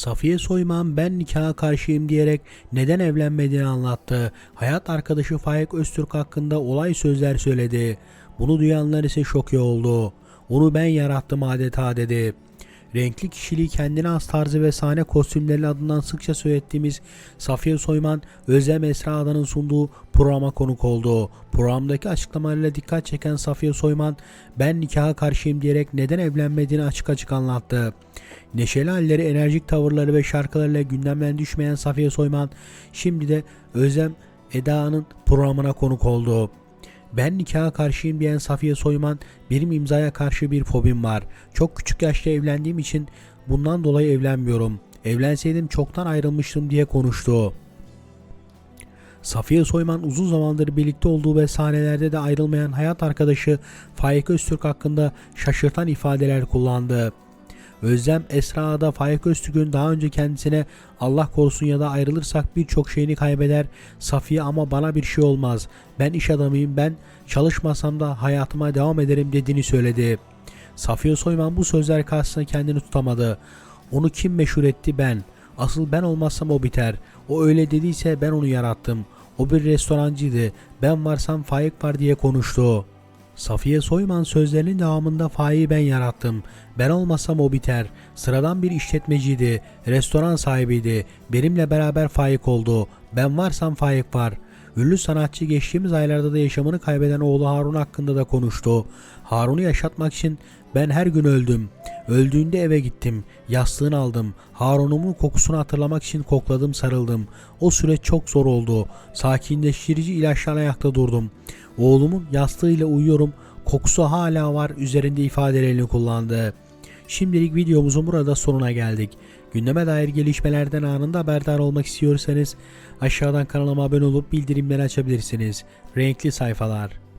Safiye Soyman ben nikaha karşıyım diyerek neden evlenmediğini anlattı. Hayat arkadaşı Faik Öztürk hakkında olay sözler söyledi. Bunu duyanlar ise şoke oldu. Onu ben yarattım adeta dedi. Renkli kişiliği kendine has tarzı ve sahne kostümleri adından sıkça söylettiğimiz Safiye Soyman, Özlem Esra Adan'ın sunduğu programa konuk oldu. Programdaki açıklamalarıyla dikkat çeken Safiye Soyman, ben nikaha karşıyım diyerek neden evlenmediğini açık açık anlattı. Neşeli halleri, enerjik tavırları ve şarkılarıyla gündemden düşmeyen Safiye Soyman, şimdi de Özlem Eda'nın programına konuk oldu. Ben nikaha karşıyım diyen Safiye Soyman, benim imzaya karşı bir fobim var. Çok küçük yaşta evlendiğim için bundan dolayı evlenmiyorum. Evlenseydim çoktan ayrılmıştım diye konuştu. Safiye Soyman uzun zamandır birlikte olduğu ve sahnelerde de ayrılmayan hayat arkadaşı Faik Öztürk hakkında şaşırtan ifadeler kullandı. Özlem Esra'da Faik Öztürk'ün daha önce kendisine Allah korusun ya da ayrılırsak birçok şeyini kaybeder. Safiye ama bana bir şey olmaz. Ben iş adamıyım ben çalışmasam da hayatıma devam ederim dediğini söyledi. Safiye Soyman bu sözler karşısında kendini tutamadı. Onu kim meşhur etti ben. Asıl ben olmazsam o biter. O öyle dediyse ben onu yarattım. O bir restorancıydı. Ben varsam Faik var diye konuştu. Safiye Soyman sözlerinin devamında Faik'i ben yarattım. Ben olmasam o biter. Sıradan bir işletmeciydi. Restoran sahibiydi. Benimle beraber Faik oldu. Ben varsam Faik var. Ünlü sanatçı geçtiğimiz aylarda da yaşamını kaybeden oğlu Harun hakkında da konuştu. Harun'u yaşatmak için ben her gün öldüm. Öldüğünde eve gittim. Yastığını aldım. Harun'umun kokusunu hatırlamak için kokladım sarıldım. O süreç çok zor oldu. Sakinleştirici ilaçlarla ayakta durdum. Oğlumun yastığıyla uyuyorum. Kokusu hala var üzerinde ifadelerini kullandı. Şimdilik videomuzun burada sonuna geldik. Gündeme dair gelişmelerden anında haberdar olmak istiyorsanız aşağıdan kanalıma abone olup bildirimleri açabilirsiniz. Renkli sayfalar.